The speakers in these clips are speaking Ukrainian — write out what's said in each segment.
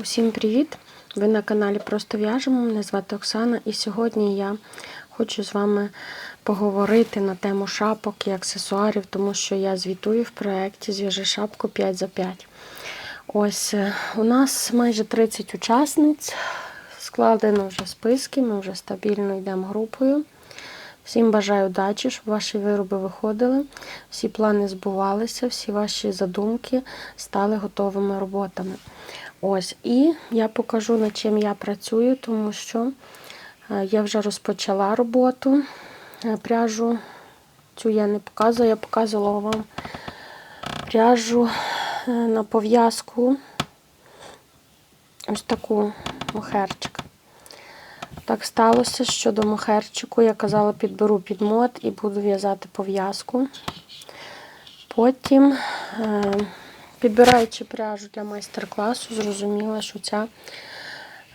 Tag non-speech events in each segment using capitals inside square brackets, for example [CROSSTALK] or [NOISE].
Усім привіт! Ви на каналі Просто в'яжемо. Мене звати Оксана, і сьогодні я хочу з вами поговорити на тему шапок і аксесуарів, тому що я звітую в проєкті Зв'яжи шапку 5 за 5. Ось е, у нас майже 30 учасниць. Складено вже списки, ми вже стабільно йдемо групою. Всім бажаю удачі, щоб ваші вироби виходили, всі плани збувалися, всі ваші задумки стали готовими роботами. Ось, і я покажу, над чим я працюю, тому що е, я вже розпочала роботу. Е, Пряжу цю я не показую, я показувала вам пряжу е, на пов'язку. Ось таку мохерчик. Так сталося, що до мохерчику я казала, підберу під мод і буду в'язати пов'язку. Потім, підбираючи пряжу для майстер-класу, зрозуміла, що ця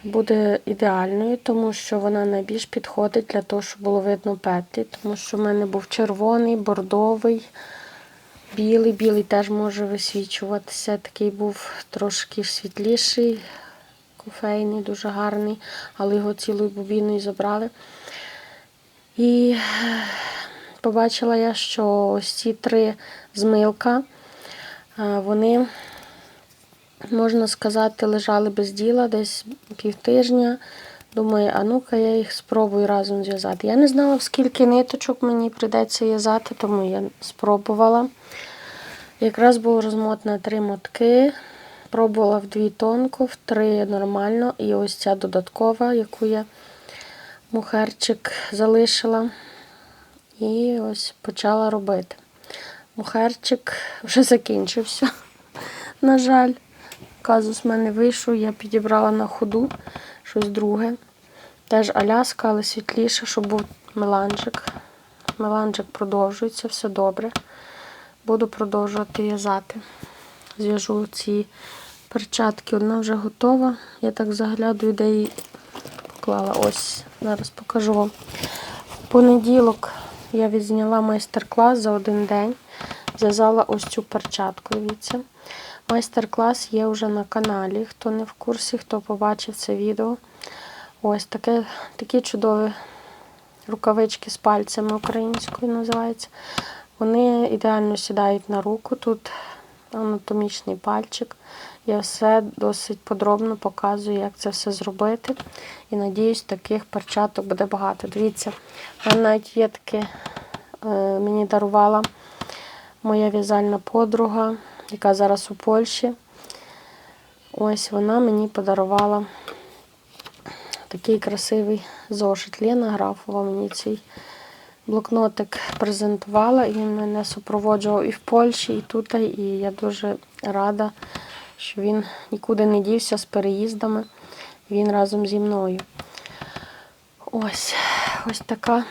буде ідеальною, тому що вона найбільш підходить для того, щоб було видно петлі. Тому що в мене був червоний, бордовий, білий. Білий теж може висвічуватися. Такий був трошки світліший, кофейний, дуже гарний, але його цілою бобіною забрали. І побачила я, що ось ці три змилка, е, вони, можна сказати, лежали без діла десь півтижня. Думаю, а ну-ка я їх спробую разом зв'язати. Я не знала, скільки ниточок мені прийдеться в'язати, тому я спробувала. Якраз був розмот на три мотки. Пробувала в дві тонко, в три нормально. І ось ця додаткова, яку я мухерчик залишила. І ось почала робити. Мухерчик вже закінчився. На жаль, казус в мене вийшов, я підібрала на ходу щось друге. Теж аляска, але світліше, щоб був меланжик. Меланжик продовжується, все добре. Буду продовжувати в'язати. Зв'яжу ці перчатки. Одна вже готова. Я так заглядую, де її поклала. Ось, зараз покажу вам. В понеділок я відзняла майстер-клас за один день. Зв'язала ось цю перчатку. Дивіться. Майстер-клас є вже на каналі. Хто не в курсі, хто побачив це відео. Ось таке, такі чудові рукавички з пальцями українською називається. Вони ідеально сідають на руку. Тут анатомічний пальчик. Я все досить подробно показую, як це все зробити. І надіюсь, таких перчаток буде багато. Дивіться, в мене навіть є таке, е, мені дарувала моя в'язальна подруга, яка зараз у Польщі. Ось вона мені подарувала такий красивий зошит. Лена Графова мені цей блокнотик презентувала, і він мене супроводжував і в Польщі, і тут. І я дуже рада, що він нікуди не дівся з переїздами. Він разом зі мною. Ось ось така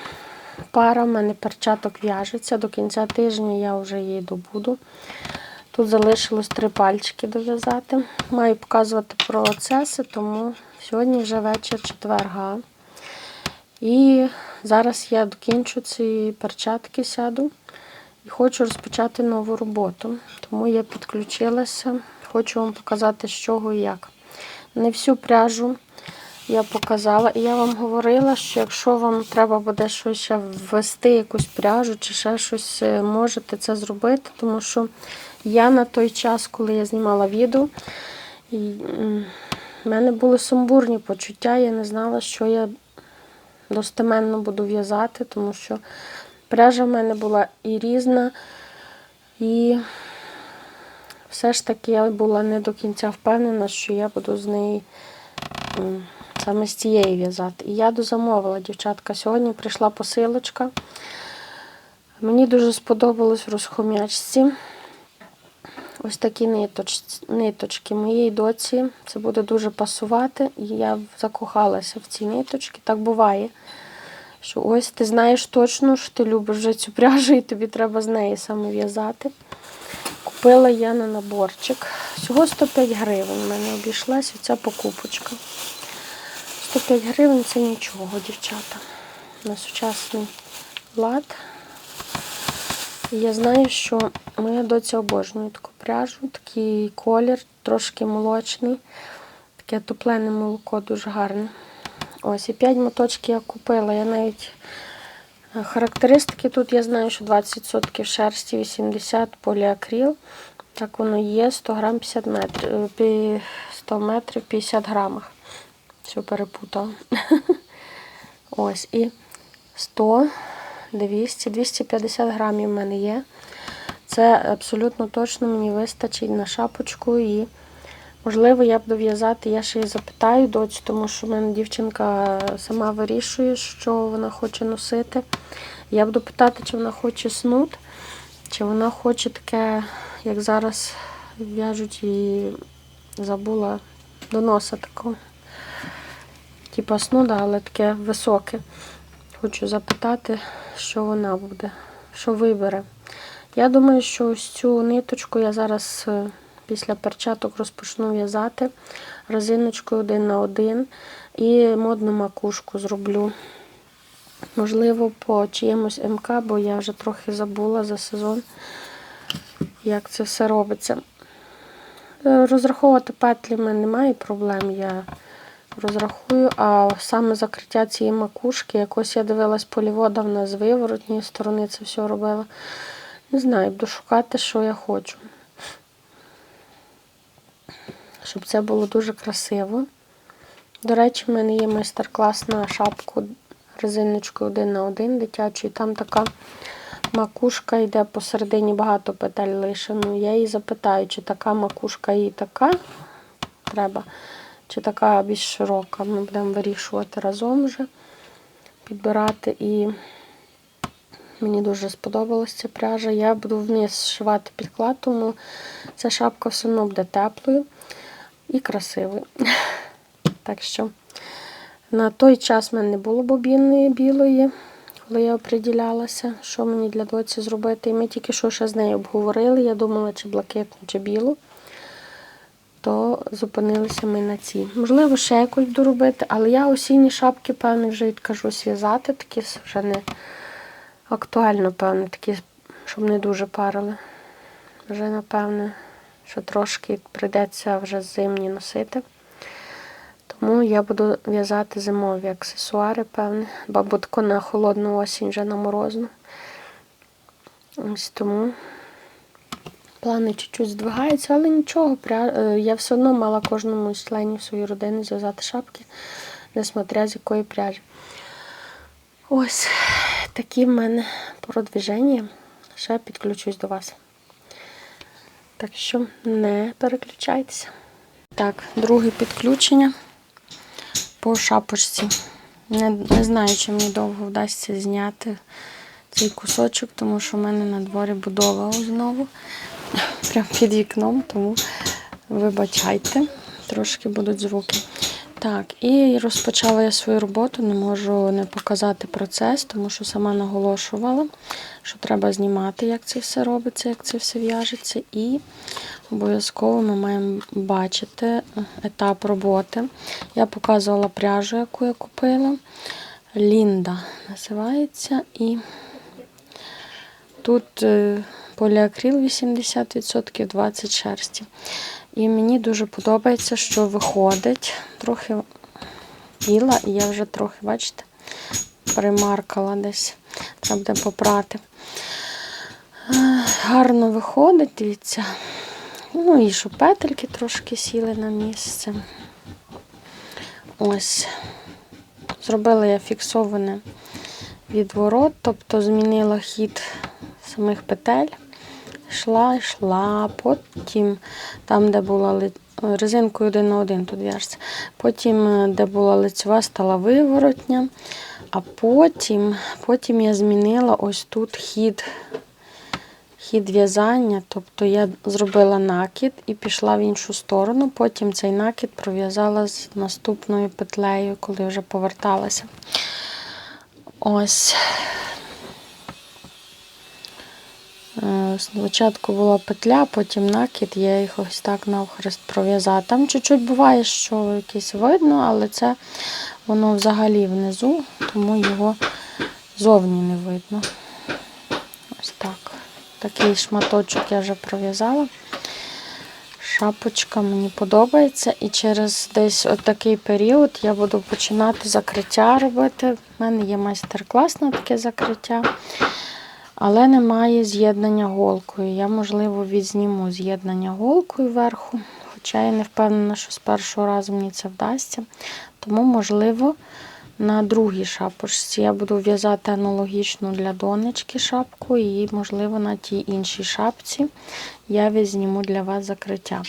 пара в мене перчаток в'яжеться. До кінця тижня я вже її добуду. Тут залишилось три пальчики дов'язати. Маю показувати процеси, тому сьогодні вже вечір четверга. І зараз я докінчу ці перчатки, сяду і хочу розпочати нову роботу. Тому я підключилася, хочу вам показати, з чого і як. Не всю пряжу я показала, і я вам говорила, що якщо вам треба буде щось ще ввести, якусь пряжу чи ще щось, е, можете це зробити, тому що я на той час, коли я знімала відео, в мене були сумбурні почуття, я не знала, що я достеменно буду в'язати, тому що пряжа в мене була і різна, і все ж таки я була не до кінця впевнена, що я буду з неї саме з цієї в'язати. І я дозамовила, дівчатка. Сьогодні прийшла посилочка. Мені дуже сподобалось в розхом'ячці. Ось такі ниточ, ниточки моїй доці. Це буде дуже пасувати. І я закохалася в ці ниточки. Так буває. Що ось ти знаєш точно, що ти любиш вже цю пряжу, і тобі треба з неї саме в'язати. Купила я на наборчик. Всього 105 гривень в мене обійшлася ця покупочка. 105 гривень це нічого, дівчата. На сучасний лад. Я знаю, що моя доця обожнює таку пряжу, такий колір, трошки молочний, Таке топлене молоко дуже гарне. Ось, і 5 моточків я купила. Я навіть е, характеристики тут я знаю, що 20% шерсті, 80 поліакріл. Так воно є, 100 грам 50 метрів, е, 100 метрів 50 грамах. Все перепутала. [LAUGHS] Ось, і 100, 200, 250 грамів в мене є. Це абсолютно точно мені вистачить на шапочку і, можливо, я буду в'язати, я ще її запитаю доцю, тому що в мене дівчинка сама вирішує, що вона хоче носити. Я буду питати, чи вона хоче снуд, чи вона хоче таке, як зараз в'яжуть і забула до носа такого. Типа снуда, але таке високе. Хочу запитати, що вона буде, що вибере. Я думаю, що ось цю ниточку я зараз е, після перчаток розпочну в'язати резиночкою один на один і модну макушку зроблю. Можливо, по чиємусь МК, бо я вже трохи забула за сезон, як це все робиться. Е, Розраховувати петлі в мене немає проблем, я розрахую, а саме закриття цієї макушки, якось я дивилась полівода, вона з виворотньої сторони це все робила. Не знаю, буду шукати, що я хочу. Щоб це було дуже красиво. До речі, в мене є майстер-клас на шапку резиночкою один на один дитячу. І там така макушка йде посередині багато петель лишено. Я її запитаю, чи така макушка їй така треба, чи така більш широка. Ми будемо вирішувати разом вже, підбирати і. Мені дуже сподобалася ця пряжа. Я буду вниз зшивати підклад, тому ця шапка все одно буде теплою і красивою. [LAUGHS] Так що на той час в мене не було бобінної білої, коли я оприділялася, що мені для доці зробити. І ми тільки що ще з нею обговорили. Я думала, чи блакитну, чи білу. То зупинилися ми на цій. Можливо, ще якось буду робити, але я осінні шапки, певно, вже відкажусь в'язати, такі вже не актуально, певно, такі, щоб не дуже парили. Вже, напевне, що трошки прийдеться вже зимні носити. Тому я буду в'язати зимові аксесуари, певне, тако на холодну осінь, вже на морозну. Ось тому плани чуть-чуть здвигаються, але нічого. е, Я все одно мала кожному з членів своєї родини зв'язати шапки, несмотря з якої пряжі. Ось такі в мене продвіження. Ще підключусь до вас. Так що не переключайтеся. Так, друге підключення по шапочці. Не, не знаю, чи мені довго вдасться зняти цей кусочок, тому що в мене на дворі будова знову. Прямо під вікном, тому вибачайте, трошки будуть звуки. Так, і розпочала я свою роботу, не можу не показати процес, тому що сама наголошувала, що треба знімати, як це все робиться, як це все в'яжеться. І обов'язково ми маємо бачити етап роботи. Я показувала пряжу, яку я купила. Лінда називається. І тут е, поліакрил 80%, 20 шерсті. І мені дуже подобається, що виходить. Трохи біла, і я вже трохи, бачите, примаркала десь. Треба буде попрати. Е, Гарно виходить, дивіться. Ну і що петельки трошки сіли на місце. Ось. Зробила я фіксоване відворот, тобто змінила хід самих петель. Йшла, йшла, потім там, де була резинкою один на один тут в'яжеться. Потім, е, де була лицева, стала виворотня. А потім, потім я змінила ось тут хід, хід в'язання. Тобто я зробила накид і пішла в іншу сторону. Потім цей накид пров'язала з наступною петлею, коли вже поверталася. Ось. Е, Спочатку була петля, потім накид, я їх ось так навхрест пров'язала. Там чуть-чуть буває, що якесь видно, але це воно взагалі внизу, тому його зовні не видно. Ось так. Такий шматочок я вже пров'язала. шапочка мені подобається. І через десь отакий період я буду починати закриття робити. У мене є майстер-клас на таке закриття, але немає з'єднання голкою. Я, можливо, відзніму з'єднання голкою вверху, хоча я не впевнена, що з першого разу мені це вдасться. Тому, можливо, на другій шапочці я буду в'язати аналогічну для донечки шапку, і, можливо, на тій іншій шапці я візніму для вас закриття.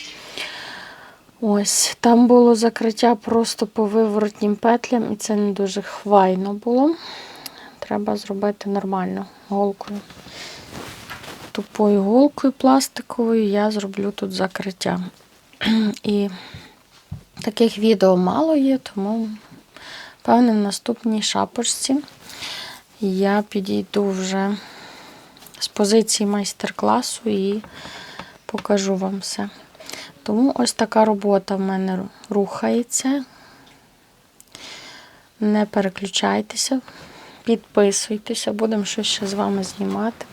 Ось, там було закриття просто по виворотнім петлям, і це не дуже хвайно було. Треба зробити нормально голкою. Тупою голкою пластиковою я зроблю тут закриття. [CLEARS THROAT] І таких відео мало є, тому, певне, в наступній шапочці я підійду вже з позиції майстер-класу і покажу вам все. Тому ось така робота в мене рухається. Не переключайтеся, підписуйтеся, будемо щось ще з вами знімати.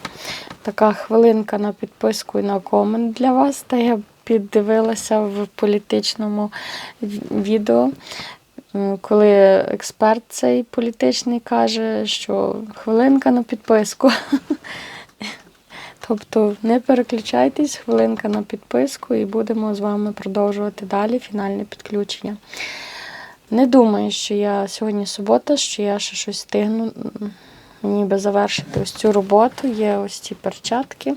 Така хвилинка на підписку і на комент для вас. Та я піддивилася в політичному відео, коли експерт цей політичний каже, що хвилинка на підписку. Тобто не переключайтесь, хвилинка на підписку, і будемо з вами продовжувати далі фінальне підключення. Не думаю, що я сьогодні субота, що я ще щось встигну. Мені би завершити ось цю роботу. Є ось ці перчатки,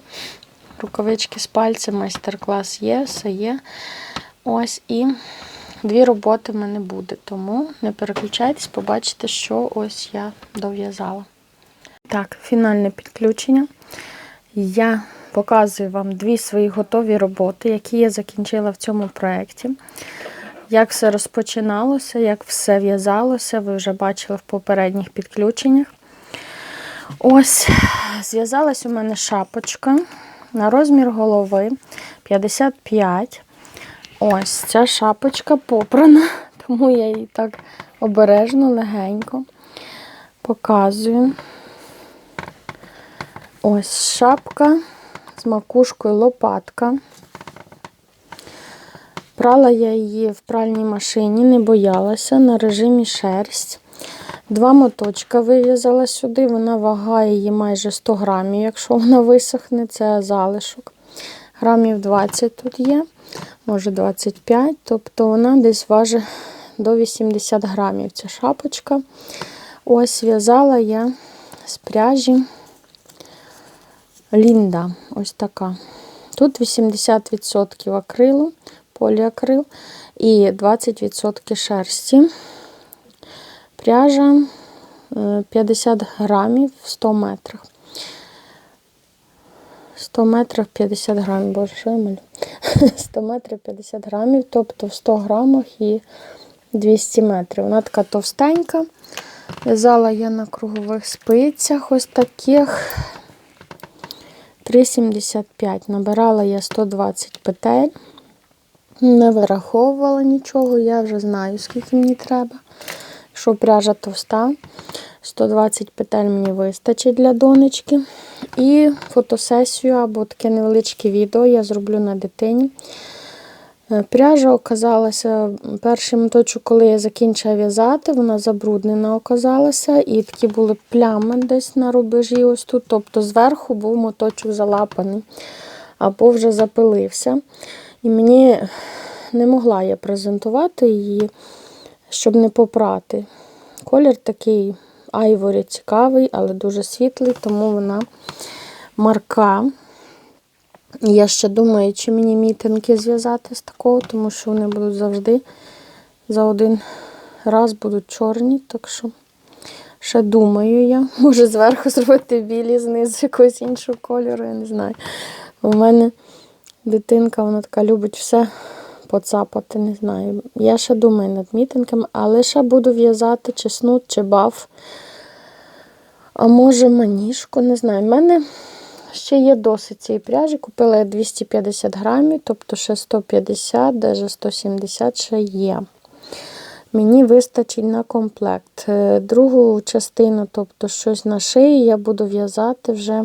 рукавички з пальцем, майстер-клас є, все є. Ось і дві роботи в мене буде. Тому не переключайтесь, побачите, що ось я дов'язала. Так, фінальне підключення. Я показую вам дві свої готові роботи, які я закінчила в цьому проєкті. Як все розпочиналося, як все в'язалося, ви вже бачили в попередніх підключеннях. Ось, зв'язалась у мене шапочка на розмір голови 55. Ось ця шапочка попрана, [LAUGHS] тому я її так обережно, легенько показую. Ось шапка з макушкою лопатка. Прала я її в пральній машині, не боялася на режимі шерсть. Два моточка вив'язала сюди, вона вагає її майже 100 грамів, якщо вона висохне, це залишок. Грамів 20 тут є, може 25, тобто вона десь важить до 80 грамів ця шапочка. Ось в'язала я з пряжі Лінда, ось така. Тут 80% акрилу, поліакрил і 20% шерсті. Пряжа 50 грамів в 100 метрах. 100 метрів 50 грамів, боже, що я малю? 100 [LAUGHS] метрів 50 грамів, тобто в 100 грамах і 200 метрів. Вона така товстенька. В'язала я на кругових спицях ось таких 3,75. Набирала я 120 петель. Не вираховувала нічого, я вже знаю, скільки мені треба. Якщо пряжа товста, 120 петель мені вистачить для донечки. І фотосесію або таке невеличке відео я зроблю на дитині. Е, Пряжа оказалася, перший моточок, коли я закінчила в'язати, вона забруднена оказалася, і такі були плями десь на рубежі. ось тут. Тобто зверху був моточок залапаний, або вже запилився. І мені не могла я презентувати її, щоб не попрати. Колір такий айворі цікавий, але дуже світлий, тому вона марка. Я ще думаю, чи мені мітинги зв'язати з такого, тому що вони будуть завжди за один раз будуть чорні. Так що ще думаю я. Може зверху зробити білі, знизу якогось іншого кольору, я не знаю. У мене дитинка, вона така любить все поцапати, не знаю. Я ще думаю над мітингами, але ще буду в'язати чи снуд, чи баф. А може маніжку, не знаю. У мене ще є досить цієї пряжі. Купила я 250 грамів, тобто ще 150, навіть 170 ще є. Мені вистачить на комплект. Е, Другу частину, тобто щось на шиї, я буду в'язати вже,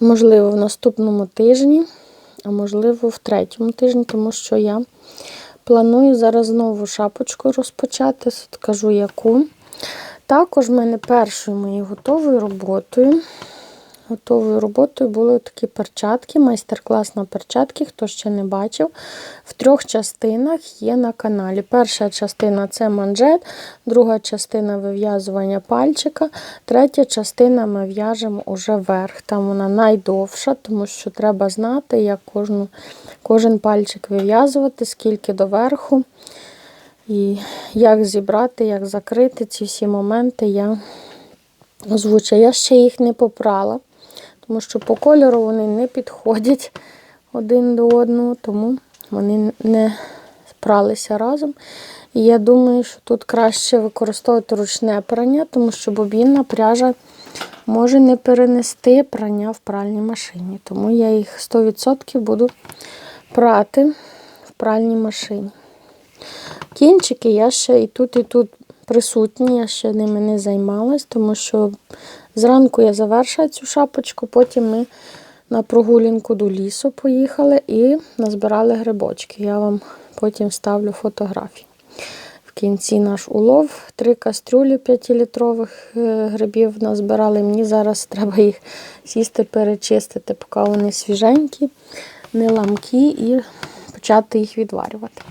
можливо, в наступному тижні. а можливо в третьому тижні, тому що я планую зараз знову шапочку розпочати, скажу яку. Також в мене першою моєю готовою роботою. Готовою роботою були такі перчатки, майстер-клас на перчатки, хто ще не бачив. В трьох частинах є на каналі. Перша частина це манжет, друга частина вив'язування пальчика, третя частина ми в'яжемо уже верх. Там вона найдовша, тому що треба знати, як кожну, кожен пальчик вив'язувати, скільки до верху. І як зібрати, як закрити ці всі моменти я озвучу. Я ще їх не попрала, тому що по кольору вони не підходять один до одного, тому вони не спралися разом. І я думаю, що тут краще використовувати ручне прання, тому що бобінна пряжа може не перенести прання в пральній машині. Тому я їх 100% буду прати в пральній машині. Кінчики я ще і тут, і тут присутні, я ще ними не займалась, тому що зранку я завершила цю шапочку, потім ми на прогулянку до лісу поїхали і назбирали грибочки. Я вам потім ставлю фотографії. В кінці наш улов, три кастрюлі 5-літрових е, грибів назбирали. Мені зараз треба їх сісти, перечистити, поки вони свіженькі, не ламкі, і почати їх відварювати.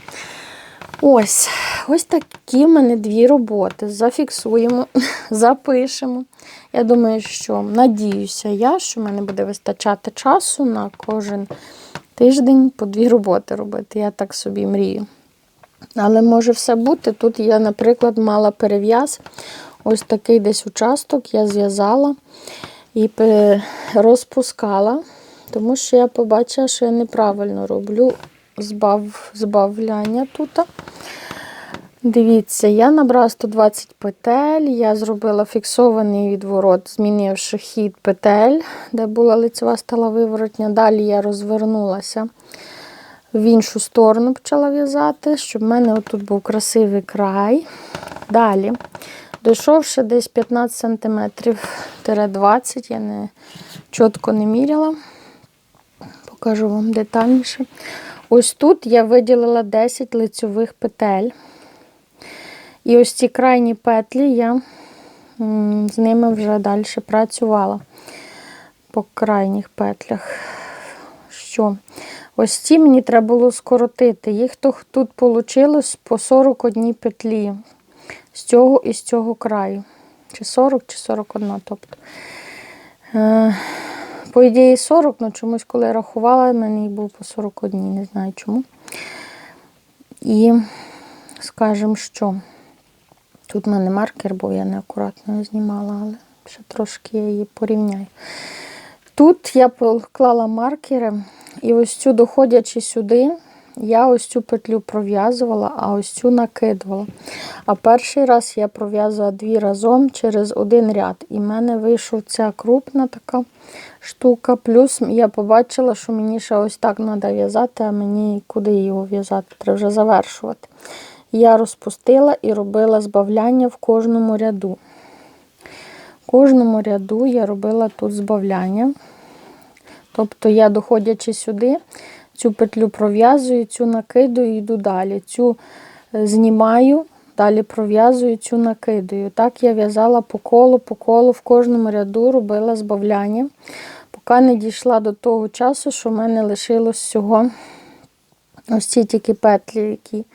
Ось, ось такі в мене дві роботи. Зафіксуємо, [LAUGHS] запишемо. Я думаю, що надіюся я, що в мене буде вистачати часу на кожен тиждень по дві роботи робити. Я так собі мрію. Але може все бути. Тут я, наприклад, мала перев'яз. Ось такий десь участок я зв'язала і розпускала, тому що я побачила, що я неправильно роблю збав, збавляння тут. Дивіться, я набрала 120 петель, я зробила фіксований відворот, змінивши хід петель, де була лицева стала виворотня. Далі я розвернулася в іншу сторону, почала в'язати, щоб в мене отут був красивий край. Далі, дійшовши десь 15 см 20 я не чітко не міряла, покажу вам детальніше. Ось тут я виділила 10 лицьових петель. І ось ці крайні петлі я з ними вже далі працювала по крайніх петлях. Що? Ось ці мені треба було скоротити. Їх тут вийшло по 41 петлі з цього і з цього краю. Чи 40, чи 41. тобто. По ідеї 40, але чомусь, коли я рахувала, мені був по 41, не знаю чому. І скажемо, що тут в мене маркер, був, я неаккуратно знімала, але ще трошки я її порівняю. Тут я поклала маркери, і ось цю, доходячи сюди, я ось цю петлю пров'язувала, а ось цю накидувала. А перший раз я пров'язувала дві разом через один ряд. І в мене вийшов ця крупна така штука. Плюс я побачила, що мені ще ось так треба в'язати, а мені куди його в'язати, треба вже завершувати. Я розпустила і робила збавляння в кожному ряду. В кожному ряду я робила тут збавляння. Тобто я, доходячи сюди, цю петлю пров'язую, цю накидую йду далі. Цю е, знімаю, далі пров'язую, цю накидую. Так я в'язала по колу, по колу, в кожному ряду робила збавляння, поки не дійшла до того часу, що в мене лишилось всього ось ці тільки петлі, які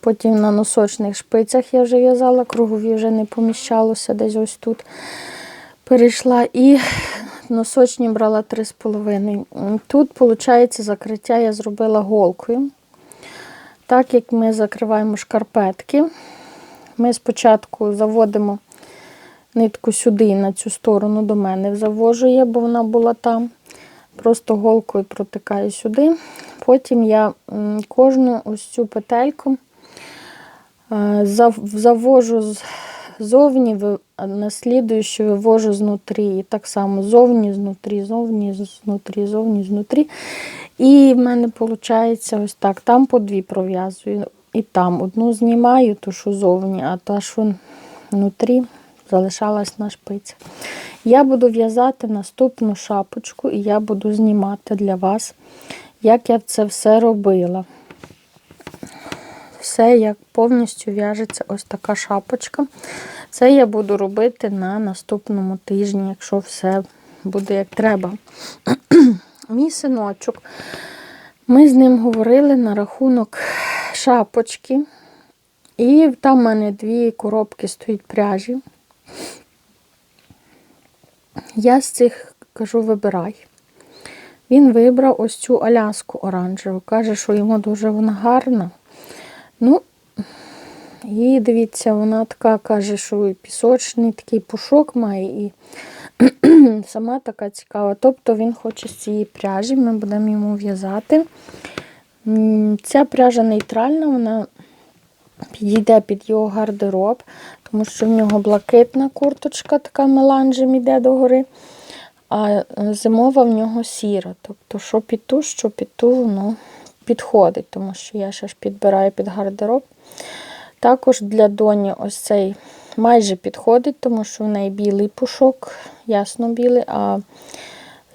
потім на носочних шпицях я вже в'язала, кругові вже не поміщалося, десь ось тут перейшла. І носочні брала 3,5. Тут, виходить, закриття я зробила голкою. Так як ми закриваємо шкарпетки, ми спочатку заводимо нитку сюди, на цю сторону до мене завожу я, бо вона була там. Просто голкою протикаю сюди. Потім я кожну ось цю петельку е, завожу ззовні, наслідуючи вивожу знутрі. І так само зовні, знутрі, зовні, знутрі, зовні, знутрі. І в мене виходить ось так. Там по дві пров'язую. І там одну знімаю, ту, що зовні, а та, що внутрі, залишалась на шпиці. Я буду в'язати наступну шапочку, і я буду знімати для вас, як я це все робила. Все як повністю в'яжеться ось така шапочка. Це я буду робити на наступному тижні, якщо все буде як треба. [CLEARS THROAT] Мій синочок. Ми з ним говорили на рахунок шапочки. І там в мене дві коробки стоять пряжі. Я з цих кажу, вибирай. Він вибрав ось цю аляску оранжеву. Каже, що йому дуже вона гарна. Ну, і дивіться, вона така каже, що і пісочний такий пушок має, і [CLEARS THROAT] сама така цікава. Тобто він хоче з цієї пряжі, ми будемо йому в'язати. Ця пряжа нейтральна, вона підійде під його гардероб, тому що в нього блакитна курточка, така меланжем іде догори, а е, зимова в нього сіра. Тобто, що під ту, що під ту, воно підходить, тому що я ще ж підбираю під гардероб. Також для доні ось цей майже підходить, тому що в неї білий пушок, ясно білий, а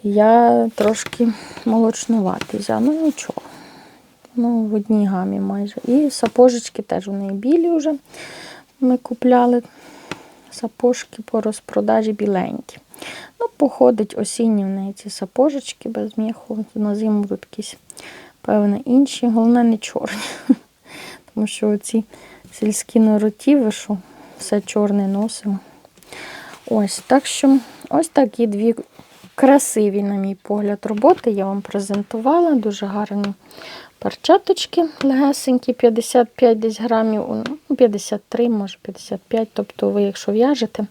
я трошки молочнуватий взяла. Ну нічого. Ну, в одній гамі майже. І сапожечки теж у неї білі вже. Ми купляли сапожки по розпродажі біленькі. Ну, походить осінні в неї ці сапожечки без міху. На зиму будуть якісь, певно, інші. Головне, не чорні. [LAUGHS] Тому що оці сільські норотіви, що все чорне носимо. Ось, так що ось такі дві красиві, на мій погляд, роботи я вам презентувала. Дуже гарні перчаточки легесенькі, 55 десь грамів, ну, 53, може 55. Тобто ви, якщо в'яжете,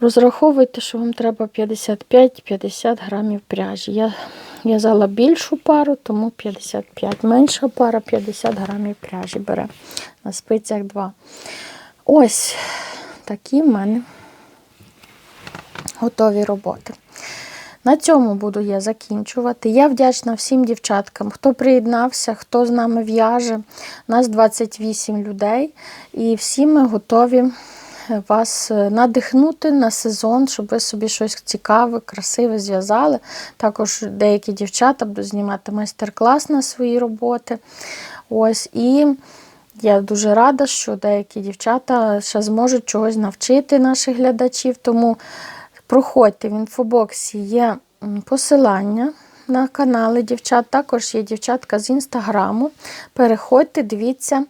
розраховуйте, що вам треба 55-50 грамів пряжі. Я в'язала більшу пару, тому 55. Менша пара 50 грамів пряжі бере. На спицях 2. Ось такі в мене готові роботи. На цьому буду я закінчувати. Я вдячна всім дівчаткам, хто приєднався, хто з нами в'яже. Нас 28 людей, і всі ми готові вас надихнути на сезон, щоб ви собі щось цікаве, красиве зв'язали. Також деякі дівчата будуть знімати майстер-клас на свої роботи. Ось і. Я дуже рада, що деякі дівчата ще зможуть чогось навчити наших глядачів. Тому проходьте в інфобоксі є посилання на канали дівчат. Також є дівчатка з інстаграму. Переходьте, дивіться е,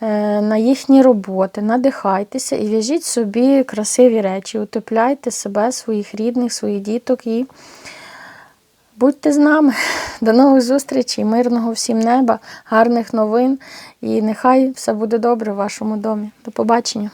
на їхні роботи, надихайтеся і в'яжіть собі красиві речі, утепляйте себе, своїх рідних, своїх діток і будьте з нами. [LAUGHS] До нових зустрічей, мирного всім неба, гарних новин і нехай все буде добре в вашому домі. До побачення!